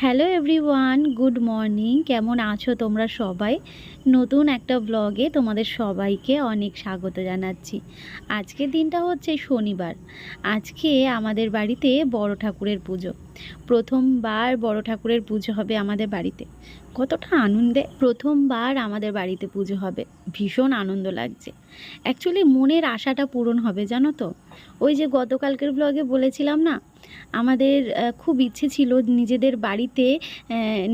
Hello everyone, good morning. কেমন আছো তোমরা সবাই? নতুন একটা ব্লগে তোমাদের সবাইকে অনেক স্বাগত জানাচ্ছি। আজকের দিনটা হচ্ছে শনিবার। আজকে আমাদের বাড়িতে বড় ঠাকুরের পুজো। প্রথমবার বড় ঠাকুরের পুজো হবে আমাদের বাড়িতে। কতটা আনন্দে প্রথমবার আমাদের বাড়িতে পুজো হবে। ভীষণ আনন্দ লাগছে। অ্যাকচুয়ালি মনের আশাটা পূরণ হবে, জানো তো? ওই যে গতকালকের ব্লগে বলেছিলাম না আমাদের খুব ইচ্ছে ছিল নিজেদের বাড়িতে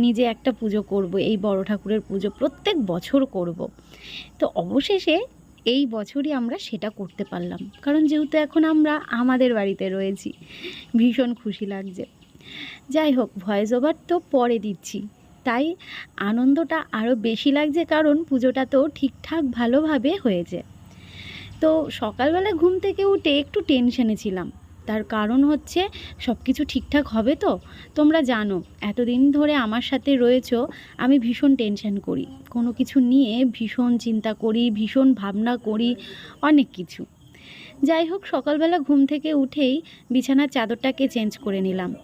নিজে একটা পুজো করব, এই বড় ঠাকুরের পুজো প্রত্যেক বছর করব। তো অবশেষে এই বছরই আমরা সেটা করতে পারলাম। কারণ যেহেতু এখন আমরা আমাদের বাড়িতে রয়েছি, ভীষণ খুশি লাগছে। যাই হোক, ভয়েস ওভার তো পরে দিচ্ছি। তাই আনন্দটা আরও বেশি লাগছে কারণ পুজোটা তো ঠিকঠাক ভালোভাবে হয়েছে। তো সকালবেলা ঘুম থেকে উঠে একটু টেনশনে ছিলাম। তার কারণ হচ্ছে সব কিছু ঠিকঠাক হবে তো? তোমরা জানো, এতদিন ধরে আমার সাথে রয়েছো, আমি ভীষণ টেনশন করি। কোনো কিছু নিয়ে ভীষণ চিন্তা করি, ভীষণ ভাবনা করি, অনেক কিছু। যাই হোক, সকালবেলা ঘুম থেকে উঠেই বিছানার চাদরটাকে চেঞ্জ করে নিলাম।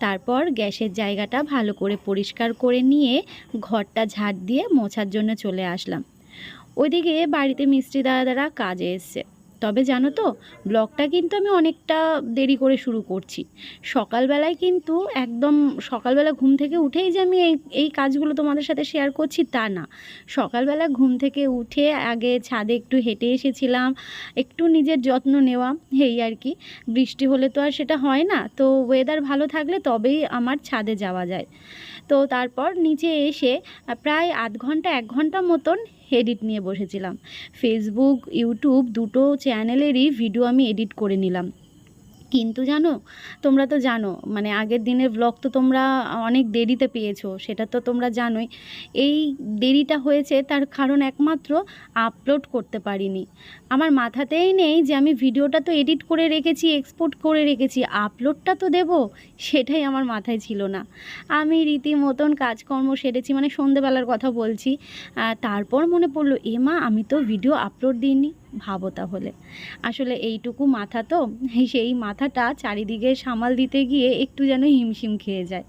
তারপর গ্যাসের জায়গাটা ভালো করে পরিষ্কার করে নিয়ে ঘরটা ঝাড় দিয়ে মোছার জন্য চলে আসলাম। ওইদিকে বাড়িতে মিস্ত্রি দাদারা কাজে এসছে। তবে জানো তো, ব্লগটা কিন্তু আমি অনেকটা দেরি করে শুরু করছি। সকালবেলায় কিন্তু একদম সকালবেলা ঘুম থেকে উঠেই যে আমি এই এই কাজগুলো তোমাদের সাথে শেয়ার করছি তা না। সকালবেলা ঘুম থেকে উঠে আগে ছাদে একটু হেঁটে এসেছিলাম, একটু নিজের যত্ন নেওয়া, এই আর কি। বৃষ্টি হলে তো আর সেটা হয় না, তো ওয়েদার ভালো থাকলে তবেই আমার ছাদে যাওয়া যায়। তো তারপর নিচে এসে প্রায় আধ ঘণ্টা, এক ঘণ্টা মতন এডিট নিয়ে বসেছিলাম। ফেসবুক ইউটিউব দুটো চ্যানেলেরই ভিডিও আমি এডিট করে নিলাম। কিন্তু জানো, তোমরা তো জানো মানে আগের দিনের ব্লগ তো তোমরা অনেক দেরিতে পেয়েছ, সেটা তো তোমরা জানোই। এই দেরিটা হয়েছে তার কারণ একমাত্র আপলোড করতে পারিনি। আমার মাথাতেই নেই যে আমি ভিডিওটা তো এডিট করে রেখেছি এক্সপোর্ট করে রেখেছি আপলোডটা তো দেব, সেটাই আমার মাথায় ছিল না। আমি রীতিমতন কাজকর্ম সেরেছি মানে সন্ধেবেলার কথা বলছি তারপর মনে পড়ল, এ মা, আমি তো ভিডিও আপলোড দিইনি। ভাবো তাহলে। আসলে এইটুকু মাথা তো, সেই মাথাটা চারিদিকে সামাল দিতে গিয়ে একটু যেন হিমশিম খেয়ে যায়।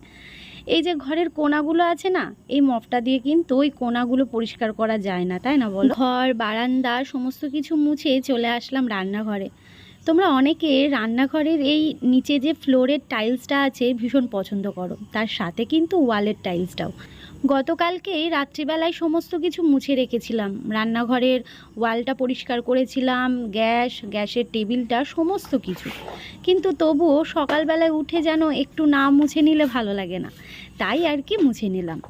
এই যে ঘরের কোনাগুলো আছে না, এই মপটা দিয়ে কিন্তু ওই কোনাগুলো পরিষ্কার করা যায় না, তাই না বলো? ঘর, বারান্দা, সমস্ত কিছু মুছে চলে আসলাম রান্নাঘরে। তোমরা অনেকে রান্নাঘরের এই নিচে যে ফ্লোরের টাইলসটা আছে ভীষণ পছন্দ করো, তার সাথে কিন্তু ওয়ালের টাইলসটাও গতকালকে রাত্রিবেলায় সমস্ত কিছু মুছে রেখেছিলাম। রান্নাঘরের ওয়ালটা পরিষ্কার করেছিলাম, গ্যাস, গ্যাসের টেবিলটা, সমস্ত কিছু। কিন্তু তবুও সকালবেলায় উঠে যেন একটু না মুছে নিলে ভালো লাগে না। তাই আর কি মুছে নিলাম।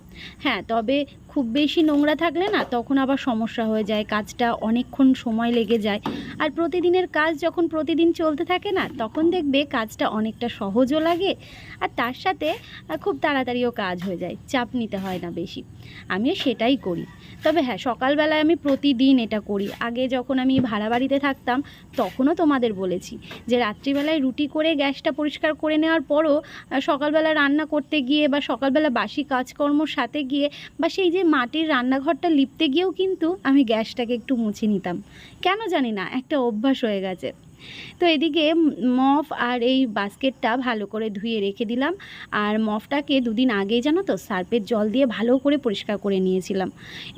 হ্যাঁ তবে খুব বেশি নোংরা থাকলে না তখন আবার সমস্যা হয়ে যায়, কাজটা অনেকক্ষণ সময় লেগে যায়। আর প্রতিদিনের কাজ যখন প্রতিদিন চলতে থাকে না, তখন দেখবে কাজটা অনেকটা সহজও লাগে আর তার সাথে খুব তাড়াতাড়িও কাজ হয়ে যায়, চাপ নিতে হয় না বেশি। আমিও সেটাই করি। তবে হ্যাঁ সকালবেলায় আমি প্রতিদিন এটা করি। আগে যখন আমি ভাড়া বাড়িতে থাকতাম, তখনও তোমাদের বলেছি যে রাত্রিবেলায় রুটি করে গ্যাসটা পরিষ্কার করে নেওয়ার পরও সকালবেলা রান্না করতে গিয়ে বা সকালবেলা বাসি কাজকর্মর সাথে গিয়ে বা সেই যে মাটির রান্নাঘরটা লিপতে গিয়েও কিন্তু আমি গ্যাসটাকে একটু মুছে নিতাম। কেন জানি না, একটা অভ্যাস হয়ে গেছে। তো এদিকে মফ আর এই বাস্কেটটা ভালো করে ধুয়ে রেখে দিলাম। আর মফটাকে দুদিন আগেই জানো তো সার্ফের জল দিয়ে ভালো করে পরিষ্কার করে নিয়েছিলাম।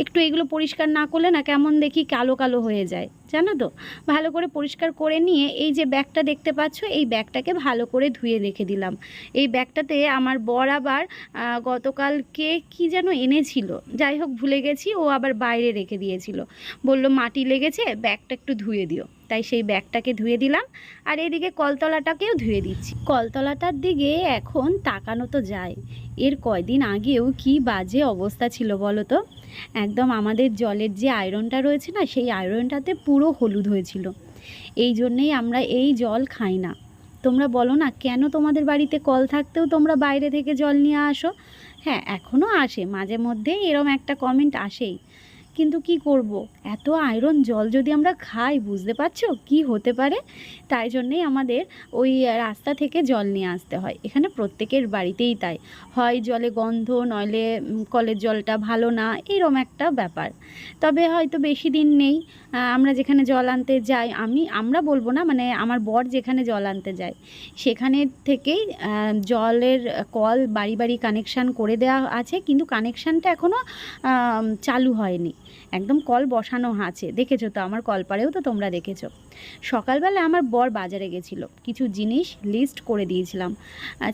একটু এগুলো পরিষ্কার না করলে না কেমন দেখি কালো কালো হয়ে যায়, জানো তো? ভালো করে পরিষ্কার করে নিয়ে এই যে ব্যাগটা দেখতে পাচ্ছ, এই ব্যাগটাকে ভালো করে ধুয়ে রেখে দিলাম। এই ব্যাগটাতে আমার বর আবার গতকালকে কি যেন এনেছিল, যাই হোক ভুলে গেছি, ও আবার বাইরে রেখে দিয়েছিল। বলল, মাটি লেগেছে, ব্যাগটা একটু ধুয়ে দিও। তাই সেই ব্যাগটাকে ধুয়ে দিলাম আর এদিকে কলতলাটাকেও ধুয়ে দিচ্ছি। কলতলাটার দিকে এখন তাকানো তো যায়। এর কয়দিন আগেও কি বাজে অবস্থা ছিল বলো তো? একদম আমাদের জলের যে আয়রনটা রয়েছে না, সেই আয়রনটাতে পুরো হলুদ হয়েছিল। এই জন্যেই আমরা এই জল খাই না। তোমরা বলো না, কেন তোমাদের বাড়িতে কল থাকতেও তোমরা বাইরে থেকে জল নিয়ে আসো? হ্যাঁ এখনও আসে। মাঝে মধ্যে এরম একটা কমেন্ট আসেই। কিন্তু কি করব? এত আয়রন জল যদি আমরা খাই, বুঝতে পারছ? কি হতে পারে? তাই জন্যেই আমাদের ওই রাস্তা থেকে জল নিয়ে আসতে হয়। এখানে প্রত্যেকের বাড়িতেই তাই। হয় জলে গন্ধ, নইলে কলের জলটা ভালো না, এরম একটা ব্যাপার। তবে হয়তো বেশি দিন নেই। আমরা যেখানে জল আনতে যাই, আমি, আমরা বলব না মানে আমার বর যেখানে জল আনতে যায়, সেখানে থেকেই জলের কল বাড়ি বাড়ি কানেকশান করে দেওয়া আছে, কিন্তু কানেকশানটা এখনও চালু হয়নি। একদম কল বসানো আছে। দেখেছ তো, আমার কলপাড়েও তো তোমরা দেখেছ। সকালবেলা আমার বর বাজারে গেছিল। কিছু জিনিস লিস্ট করে দিয়েছিলাম।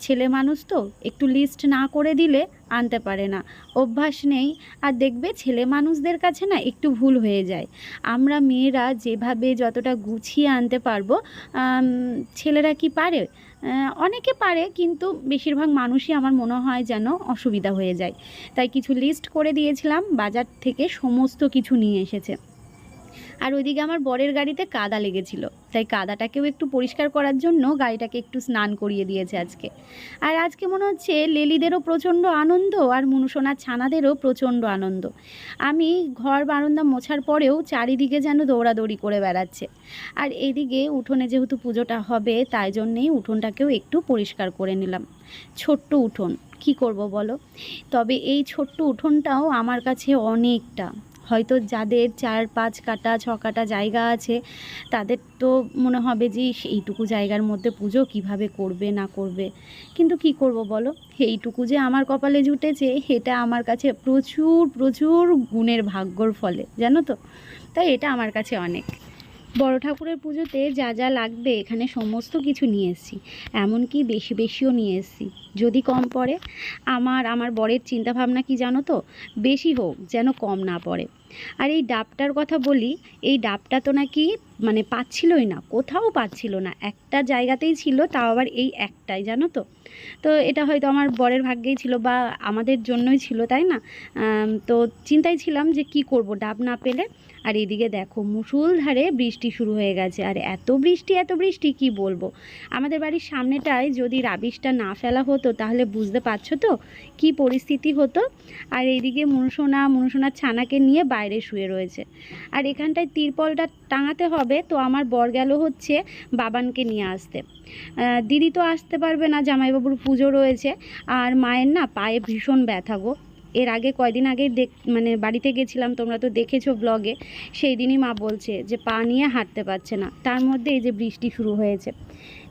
ছেলে মানুষ তো, একটু লিস্ট না করে দিলে আনতে পারে না। অভ্যাস নেই। আর দেখবে ছেলে মানুষদের কাছে না একটু ভুল হয়ে যায়। আমরা মেয়েরা যেভাবে যতটা গুছিয়ে আনতে পারব ছেলেরা কি পারে? অনেকে পারে, কিন্তু বেশিরভাগ মানুষই আমার মনে হয় যেন অসুবিধা হয়ে যায়। তাই কিছু লিস্ট করে দিয়েছিলাম, বাজার থেকে সমস্ত কিছু নিয়ে এসেছে। আর ওইদিকে আমার বরের গাড়িতে কাদা লেগেছিল। তাই কাদাটাকেও একটু পরিষ্কার করার জন্য গাড়িটাকে একটু স্নান করিয়ে দিয়েছে আজকে। আর আজকে মনে হচ্ছে লেলিদেরও প্রচণ্ড আনন্দ আর মনুসোনার ছানাদেরও প্রচণ্ড আনন্দ। আমি ঘর বারান্দা মোছার পরেও চারিদিকে যেন দৌড়াদৌড়ি করে বেড়াচ্ছে। আর এদিকে উঠোনে যেহেতু পুজোটা হবে, তাই জন্যেই উঠোনটাকেও একটু পরিষ্কার করে নিলাম। ছোট্ট উঠোন, কি করব বলো? তবে এই ছোট্ট উঠোনটাও আমার কাছে অনেকটা হয়তো যাদের চার, পাঁচ কাটা, ছ কাটা জায়গা আছে, তাদের তো মনে হবে যে এইটুকু জায়গার মধ্যে পুজো কীভাবে করবে, না করবে? কিন্তু কি করব বলো? এইটুকু যে আমার কপালে জুটেছে, এটা আমার কাছে প্রচুর প্রচুর গুণের ভাগ্যর ফলে, জানো তো? তাই এটা আমার কাছে অনেক। বড় ঠাকুরের পুজোতে যা যা লাগবে এখানে সমস্ত কিছু নিয়ে এসেছি। এমনকি বেশি বেশিও নিয়ে এসেছি। যদি কম পড়ে, আমার আমার বরের চিন্তাভাবনা কি জানো তো? বেশি হোক, যেন কম না পড়ে। আর এই ডাবটার কথা বলি, এই ডাবটা তো নাকি মানে পাচ্ছিলই না, কোথাও পাচ্ছিল না। একটা জায়গাতেই ছিল, তাও আবার এই একটাই, জানো তো? তো এটা হয়তো আমার বরের ভাগ্যেই ছিল বা আমাদের জন্যই ছিল, তাই না? তো চিন্তায় ছিলাম যে কি করব, ডাব না পেলে আর এদিকে দেখো মুসুলধারে বৃষ্টি শুরু হয়ে গেছে। আর এত বৃষ্টি এত বৃষ্টি, কি বলব? আমাদের বাড়ির সামনেটায় যদি রাবিশটা না ফেলা হতো, তাহলে বুঝতে পারছ তো কি পরিস্থিতি হতো? আর এইদিকে মনুসোনা, মনুসোনার ছানাকে নিয়ে বাইরে শুয়ে রয়েছে। আর এখানটায় তিরপলটা টাঙাতে হবে, তো আমার বর গেল হচ্ছে বাবানকে নিয়ে আসতে। দিদি তো আসতে পারবে না, জামাইবাবুর পুজো রয়েছে। আর মায়ের না পায়ে ভীষণ ব্যথা গো। এর আগে কয়দিন আগে দেখ মানে বাড়িতে গেছিলাম, তোমরা তো দেখেছ ব্লগে সেই দিনই মা বলছে যে পা নিয়ে হাঁটতে পারছে না। তার মধ্যে এই যে বৃষ্টি শুরু হয়েছে।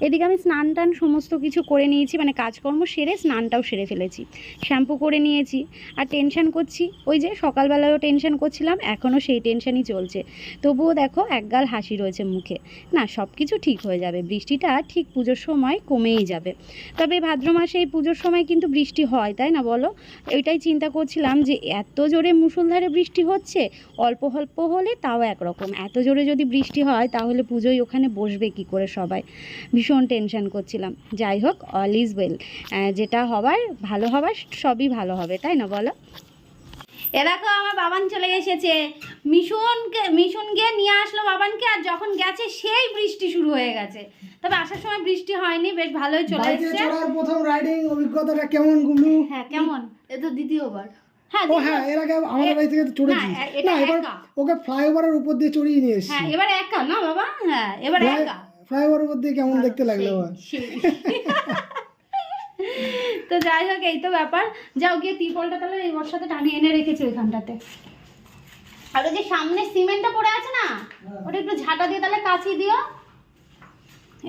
এদিকে আমি স্নান টান সমস্ত কিছু করে নিয়েছি মানে কাজকর্ম সেরে স্নানটাও সেরে ফেলেছি। শ্যাম্পু করে নিয়েছি, আর টেনশান করছি, ওই যে সকালবেলায়ও টেনশন করছিলাম, এখনও সেই টেনশানই চলছে। তবুও দেখো একগাল হাসি রয়েছে মুখে। না সব কিছু ঠিক হয়ে যাবে, বৃষ্টিটা ঠিক পুজোর সময় কমেই যাবে। তবে ভাদ্র মাসে এই পুজোর সময় কিন্তু বৃষ্টি হয়, তাই না বলো? এটাই চিন্তা করছিলাম যে এত জোরে মুষলধারে বৃষ্টি হচ্ছে, অল্প অল্প হলে তাও একরকম। এত জোরে যদি বৃষ্টি হয়, তাহলে পুজোয় ওখানে বসবে কি করে সবাই? ভীষণ টেনশন করছিলাম। যাই হোক অল ইজ ওয়েল যেটা হবার ভালো হবার সবই ভালো হবে তাই না বলো? এ দেখো আমার বাবান চলে এসেছে। মিশনকে মিশন গিয়ে নিয়ে আসলো বাবানকে আর যখন গেছে সেই বৃষ্টি শুরু হয়ে গেছে। তবে আসার সময় বৃষ্টি হয়নি বেশ ভালোই চলে এসেছে। চড়ার প্রথম রাইডিং অভিজ্ঞতাটা কেমন গুবলু হ্যাঁ কেমন? এ তো দ্বিতীয়বার। হ্যাঁ ও হ্যাঁ এর আগে আমাদের বাড়ি থেকে তো চড়েছিস। না, এবার ওকে ফ্লাইওভারের উপর দিয়ে চড়িয়ে নিয়ে এসেছি। হ্যাঁ এবার একা না বাবা? হ্যাঁ এবার একা। ফ্লাইওভারের উপর দিয়ে কেমন দেখতে লাগল। তো যাই হোক এই তো ব্যাপার। যাও গিয়ে তিরপলটা তাহলে এই বর্ষাতে টানিয়ে এনে রেখেছি ওইখানটাতে। আর ওই যে সামনে সিমেন্টটা পড়ে আছে না ওটা একটু ঝাঁটা দিয়ে তাহলে কাছি দিও।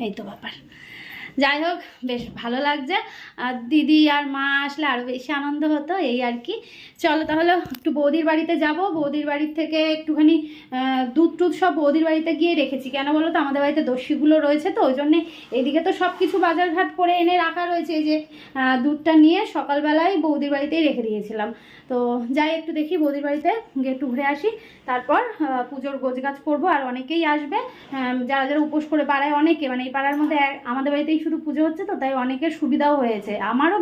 এই তো ব্যাপার। যাই হোক, বেশ ভালো লাগছে। আর দিদি আর মা আসলে আরও বেশি আনন্দ হতো, এই আর কি। চলো তাহলে একটু বৌদির বাড়িতে যাব। বৌদির বাড়ির থেকে একটুখানি দুধ টুধ সব বৌদির বাড়িতে গিয়ে রেখেছি। কেন বলো তো, আমাদের বাড়িতে দস্যিগুলো রয়েছে তো, ওই জন্যে এদিকে তো সব কিছু বাজারঘাট করে এনে রাখা রয়েছে। এই যে দুধটা নিয়ে সকালবেলায় বৌদির বাড়িতেই রেখে দিয়েছিলাম। তো যাই, একটু দেখি বৌদির বাড়িতে, গিয়ে একটু ঘুরে আসি। তারপর পুজোর গোছগাছ করব, আর অনেকেই আসবে। যারা যারা উপোস করে পাড়ায় অনেকে মানে এই পাড়ার মধ্যে আমাদের বাড়িতেই শুধু পুজো হচ্ছে তো, তাই অনেকের সুবিধাও হয়েছে। আমারও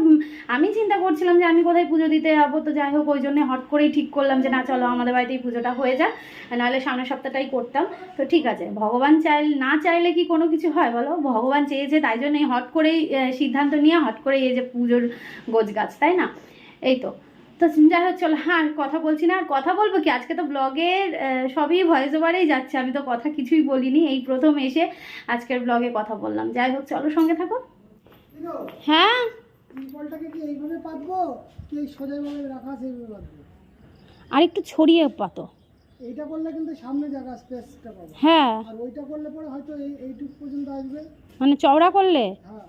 আমি চিন্তা করছিলাম যে আমি কোথায় পুজো দিতে যাব, তো যাই হোক, ওই জন্য হট করেই ঠিক করলাম যে না, চলো আমাদের বাড়িতেই পুজোটা হয়ে যাক। নাহলে সামনের সপ্তাহটাই করতাম। তো ঠিক আছে, ভগবান চাই না চাইলে কি কোনো কিছু হয় বলো? ভগবান চেয়েছে, তাই জন্যই হট করেই সিদ্ধান্ত নিয়ে হট করেই এই যে পুজোর গোছগাছ তাই না? এই তো। তো যাই হোক চলো হ্যাঁ কথা বলছি না আর কথা বলব কি? আজকে তো ব্লগের সবই ভয়েস ওভারেই যাচ্ছে। আমি তো কথা কিছুই বলিনি এই প্রথম এসে আজকের ব্লগে কথা বললাম। যাই হোক চলো সঙ্গে থাকো। হ্যাঁ? আর একটু ছড়িয়ে পাতো। এইটা করলে কিন্তু সামনে জায়গা স্পেসটা পাবো। হ্যাঁ। আর ওইটা করলে পরে হয়তো এই এইটুক পর্যন্ত আসবে। মানে চওড়া করলে? হ্যাঁ।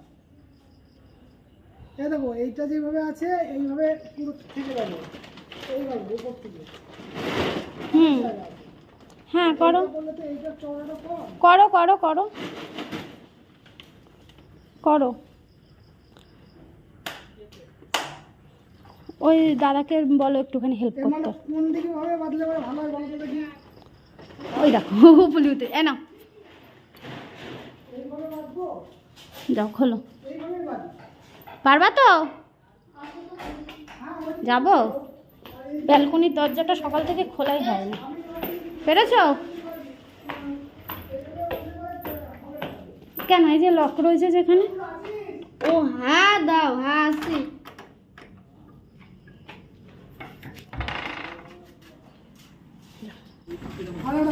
এই দেখো এইটা যেভাবে আছে এইভাবে পুরো থেকে যাবে এইভাবে উপর থেকে। হুম। হ্যাঁ করো। করো করো করো। করো। ওই দাদাকে বলো একটুখানি হেল্প মানে করতে বলো দেখি। ওই দেখো ব্লুতে এ বাঁধবো? যাও খোলো। পারবা তো? যাব। ব্যালকনির দরজাটা সকাল থেকে খোলাই হয়নি। পেরেছ? কেন, এই যে লক রয়েছে যেখানে? ও হ্যাঁ দাও হ্যাঁ আসি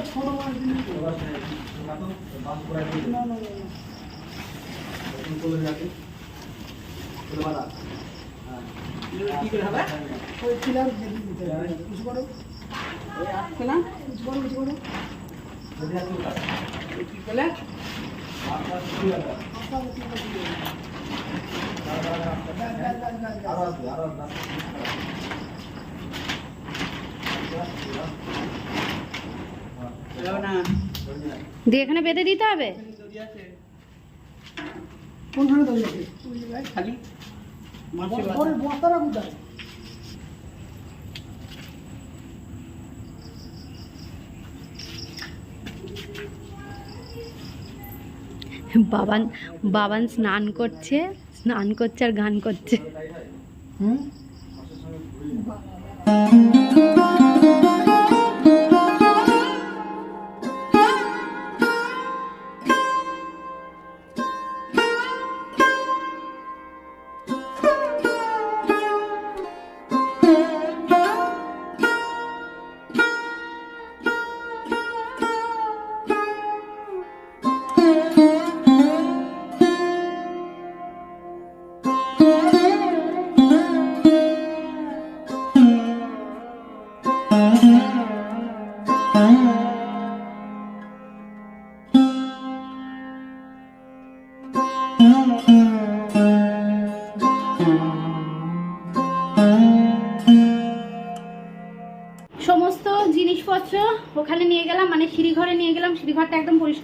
ছোট দিয়ে এখানে বেঁধে দিতে হবে? কোনখানে দাঁড়িয়ে আছে? ঘরের বাবান বাবান স্নান করছে স্নান করছে আর গান করছে হুম?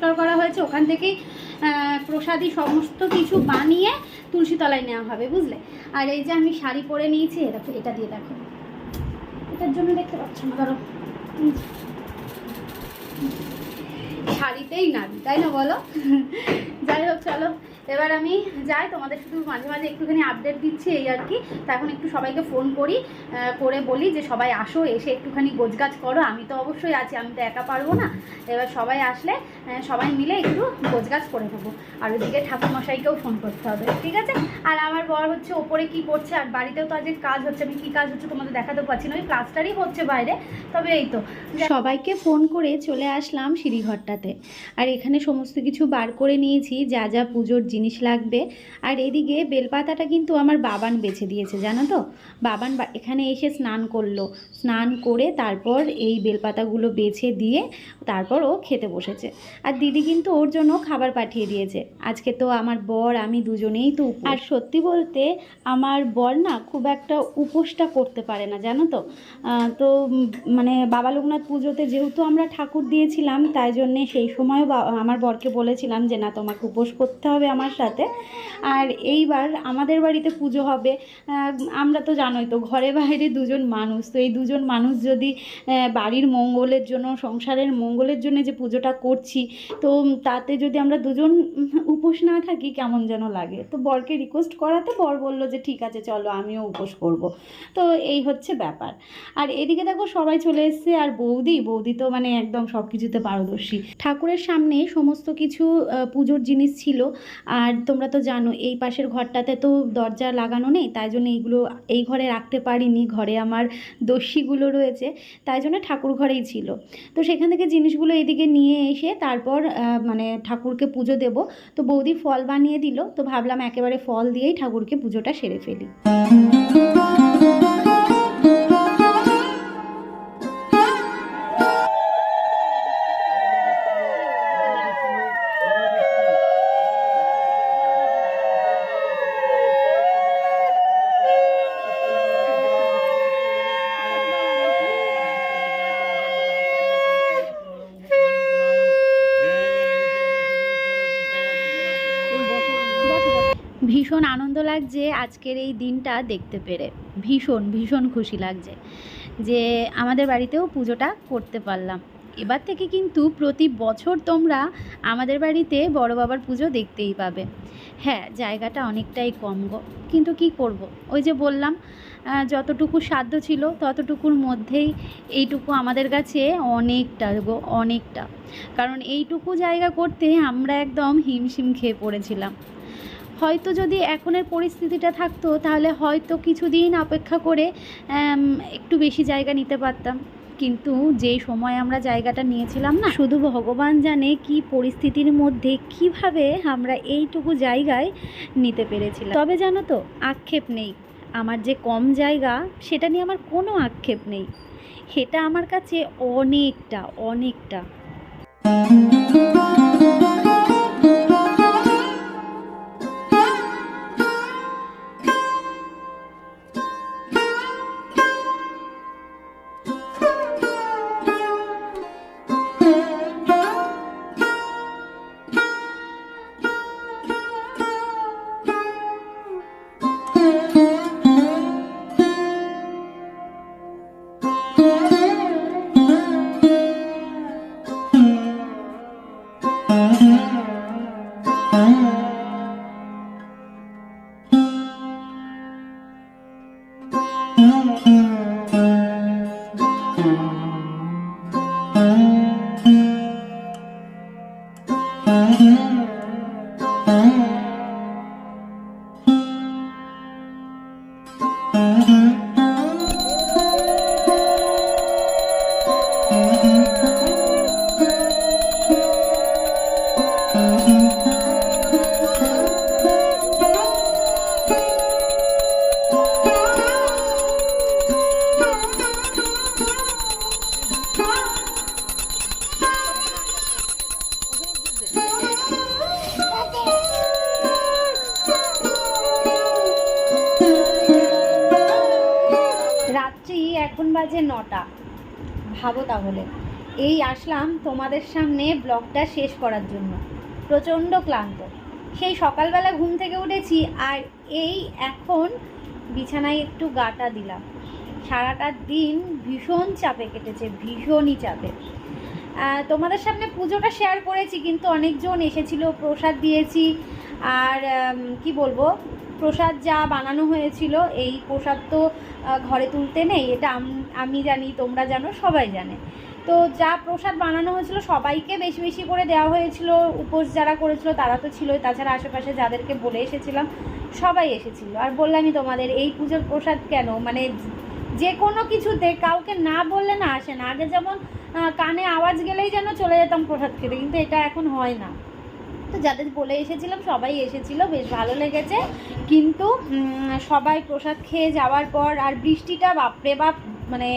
পরিষ্কার করা হয়েছে, ওখান থেকেই প্রসাদী সমস্ত কিছু বানিয়ে তুলসী তলায় নেওয়া হবে, বুঝলে? আর এই যে আমি শাড়ি পরে নিয়েছি এটা এটা দিয়ে দেখো। এটার জন্য দেখতে পাচ্ছ না, ধরো। শাড়িতেই নাবি, তাই না বলো? যাই হোক, চলো। এবার আমি যাই, তোমাদের শুধু মাঝে মাঝে একটুখানি আপডেট দিচ্ছি এই আর কি। তা এখন একটু সবাইকে ফোন করি করে বলি যে সবাই আসো, এসে একটুখানি গোছগাছ করো। আমি তো অবশ্যই আছি, আমি তো একা পারব না। এবার সবাই আসলে সবাই মিলে একটু গোছগাছ করে দেবো আর ওদিকে ঠাকুরমশাইকেও ফোন করতে হবে, ঠিক আছে? আর আমার বর হচ্ছে ওপরে কি করছে, আর বাড়িতেও তো আজকে কাজ হচ্ছে, আমি কী কাজ হচ্ছে তোমাদের দেখাতে পারছি না, ওই প্লাস্টারই হচ্ছে বাইরে। তবে এই তো। সবাইকে ফোন করে চলে আসলাম সিঁড়িঘরটাতে। আর এখানে সমস্ত কিছু বার করে নিয়েছি, যা যা পুজোর জিনিস লাগবে। আর এদিকে বেলপাতাটা কিন্তু আমার বাবান বেছে দিয়েছে, জানো তো? বাবান এখানে এসে স্নান করল। স্নান করে তারপর এই বেলপাতাগুলো বেছে দিয়ে তারপর ও খেতে বসেছে। আর দিদি কিন্তু ওর জন্য খাবার পাঠিয়ে দিয়েছে। আজকে তো আমার বর, আমি দুজনেই তো। আর সত্যি বলতে আমার বর না খুব একটা উপোসটা করতে পারে না, জানো তো? তো মানে বাবা লোকনাথ পুজোতে যেহেতু আমরা ঠাকুর দিয়েছিলাম, তাই জন্যে সেই সময়ও আমার বরকে বলেছিলাম যে, না, তোমাকে উপোস করতে হবে আমার সাথে। আর এইবার আমাদের বাড়িতে পুজো হবে। আমরা তো জানোই তো, ঘরে বাইরে দুজন মানুষ। তো এই দুজন মানুষ যদি বাড়ির মঙ্গলের জন্য, সংসারের মঙ্গলের জন্য যে পুজোটা করছি, তো তাতে যদি আমরা দুজন উপোস না থাকি, কেমন যেন লাগে। তো বরকে রিকোয়েস্ট করাতে বর বলল যে, ঠিক আছে, চলো, আমিও উপোস করব। তো এই হচ্ছে ব্যাপার। আর এদিকে দেখো, সবাই চলে এসছে। আর বৌদি বৌদি তো মানে একদম সব কিছুতে পারদর্শী। ঠাকুরের সামনে সমস্ত কিছু পুজোর জিনিস ছিল। আর তোমরা তো জানো, এই পাশের ঘরটাতে তো দরজা লাগানো নেই, তাই জন্য এইগুলো, এই ঘরে রাখতে পারিনি, ঘরে আমার দস্যিগুলো রয়েছে, তাই জন্য ঠাকুর ঘরেই ছিল। তো সেখান থেকে জিনিসগুলো এদিকে নিয়ে এসে তারপর মানে ঠাকুরকে পুজো দেব। তো বৌদি ফল বানিয়ে দিল, তো ভাবলাম একেবারে ফল দিয়েই ঠাকুরকে পুজোটা সেরে ফেলি। ভীষণ আনন্দ লাগছে আজকের এই দিনটা দেখতে পেরে। ভীষণ ভীষণ খুশি লাগছে যে আমাদের বাড়িতেও পুজোটা করতে পারলাম। এবার থেকে কিন্তু প্রতি বছর তোমরা আমাদের বাড়িতে বড় বাবার পুজো দেখতেই পাবে। হ্যাঁ জায়গাটা অনেকটাই কম গো, কিন্তু কি করব? ওই যে বললাম যতটুকু সাধ্য ছিল ততটুকুর মধ্যেই এইটুকু আমাদের কাছে অনেকটা গো, অনেকটা। কারণ এইটুকু জায়গা করতে আমরা একদম হিমশিম খেয়ে পড়েছিলাম। হয়তো যদি এখনের পরিস্থিতিটা থাকতো, তাহলে হয়তো কিছুদিন অপেক্ষা করে একটু বেশি জায়গা নিতে পারতাম। কিন্তু যেই সময় আমরা জায়গাটা নিয়েছিলাম না, শুধু ভগবান জানে কি পরিস্থিতির মধ্যে কীভাবে আমরা এইটুকু জায়গায় নিতে পেরেছিলাম। তবে জানো তো, আক্ষেপ নেই। আমার যে কম জায়গা, সেটা নিয়ে আমার কোনো আক্ষেপ নেই। সেটা আমার কাছে অনেকটা অনেকটা। আসলাম তোমাদের সামনে ব্লগটা শেষ করার জন্য। প্রচণ্ড ক্লান্ত। সেই সকালবেলা ঘুম থেকে উঠেছি আর এই এখন বিছানায় একটু গাটা দিলাম। সারাটা দিন ভীষণ চাপে কেটেছে, ভীষণই চাপে। তোমাদের সামনে পুজোটা শেয়ার করেছি, কিন্তু অনেকজন এসেছিল, প্রসাদ দিয়েছি। আর কি বলব, প্রসাদ যা বানানো হয়েছিল, এই প্রসাদ তো ঘরে তুলতে নেই, এটা আমি জানি, তোমরা জানো, সবাই জানে। তো যা প্রসাদ বানানো হয়েছিল সবাইকে বেশি বেশি করে দেওয়া হয়েছিল। উপোস যারা করেছিল তারা তো ছিলই। তাছাড়া আশেপাশে যাদেরকে বলে এসেছিলাম, সবাই এসেছিল। আর বললামই তোমাদের, এই পুজোর প্রসাদ কেন? মানে যে কোনো কিছুতে কাউকে না বললে না আসে না। আগে যেমন কানে আওয়াজ গেলেই যেন চলে যেতাম প্রসাদ খেতে, কিন্তু এটা এখন হয় না। তো যাদের বলে এসেছিলাম, সবাই এসেছিল, বেশ ভালো লেগেছে। কিন্তু সবাই প্রসাদ খেয়ে যাওয়ার পর আর বৃষ্টিটা বাপরে বাপ মানে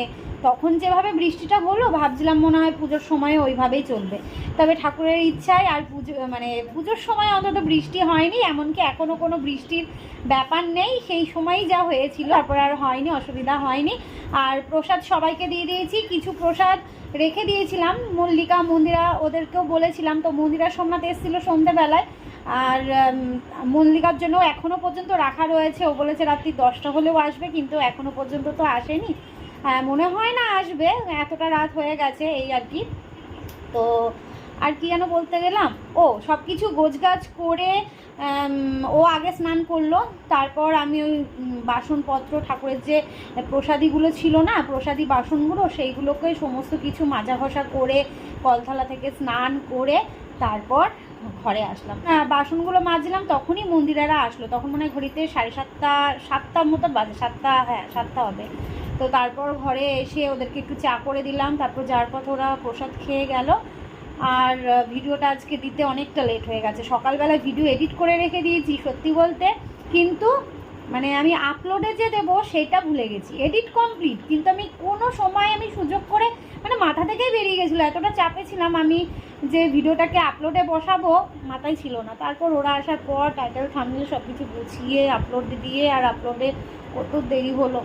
তখন যেভাবে বৃষ্টিটা হলো, ভাবছিলাম মনে হয় পুজোর সময় ওইভাবেই চলবে। তবে ঠাকুরের ইচ্ছায় আর পুজো মানে পুজোর সময় অন্তত বৃষ্টি হয়নি, এমনকি এখনও কোনো বৃষ্টির ব্যাপার নেই। সেই সময়ই যা হয়েছিল, তারপর আর হয়নি, অসুবিধা হয়নি। আর প্রসাদ সবাইকে দিয়ে দিয়েছি, কিছু প্রসাদ রেখে দিয়েছিলাম। মল্লিকা, মন্দিরা, ওদেরকেও বলেছিলাম, তো মন্দিরা সোমনাথ এসেছিল সন্ধ্যেবেলায় আর মল্লিকার জন্য এখনও পর্যন্ত রাখা রয়েছে। ও বলেছে রাত্রি দশটা হলেও আসবে, কিন্তু এখনও পর্যন্ত তো আসেনি। মনে হয় না আসবে। এতটা রাত হয়ে গেছে এই আর কি। তো আর কি যেন বলতে গেলাম? ও সব কিছু গোছগাছ করে ও আগে স্নান করল। তারপর আমি ওই বাসনপত্র, ঠাকুরের যে প্রসাদীগুলো ছিল না, প্রসাদী বাসনগুলো, সেইগুলোকে সমস্ত কিছু মাজা ঘষা করে, কলতলা থেকে স্নান করে, তারপর ঘরে আসলাম। হ্যাঁ বাসনগুলো মাজলাম, তখনই মন্দিরেরা আসলো। তখন মনে হয় ঘড়িতে সাড়ে সাতটা সাতটার মতো বাজে, সাতটা হ্যাঁ সাতটা হবে। তো তারপর ঘরে এসে ওদেরকে একটু চা করে দিলাম, তারপর যার পথে ওরা প্রসাদ খেয়ে গেল। আর ভিডিওটা আজকে দিতে অনেকটা লেট হয়ে গেছে। সকালবেলা ভিডিও এডিট করে রেখে দিয়েছি সত্যি বলতে। কিন্তু মানে আমি আপলোডে যে দেবো সেটা ভুলে গেছি। এডিট কমপ্লিট কিন্তু আমি কোনো সময় আমি সুযোগ করে মানে মাথা থেকেই বেরিয়ে গেছিল। এতটা চাপে ছিলাম আমি যে ভিডিওটাকে আপলোডে বসাবো, মাথায় ছিল না। তারপর ওরা আসার পর টাইটেল থামলে সব কিছু গুছিয়ে আপলোড দিয়ে, আর আপলোডে কত দেরি হলো।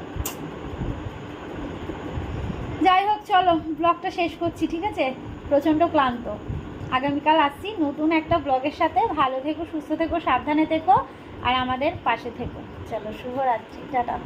যাই হোক, চলো ব্লগটা শেষ করছি, ঠিক আছে? প্রচণ্ড ক্লান্ত। আগামীকাল আসছি, নতুন একটা ব্লগের সাথে। ভালো থেকো, সুস্থ থেকো, সাবধানে থেকো, আর আমাদের পাশে থেকো। চলো, শুভরাত্রি, টাটা।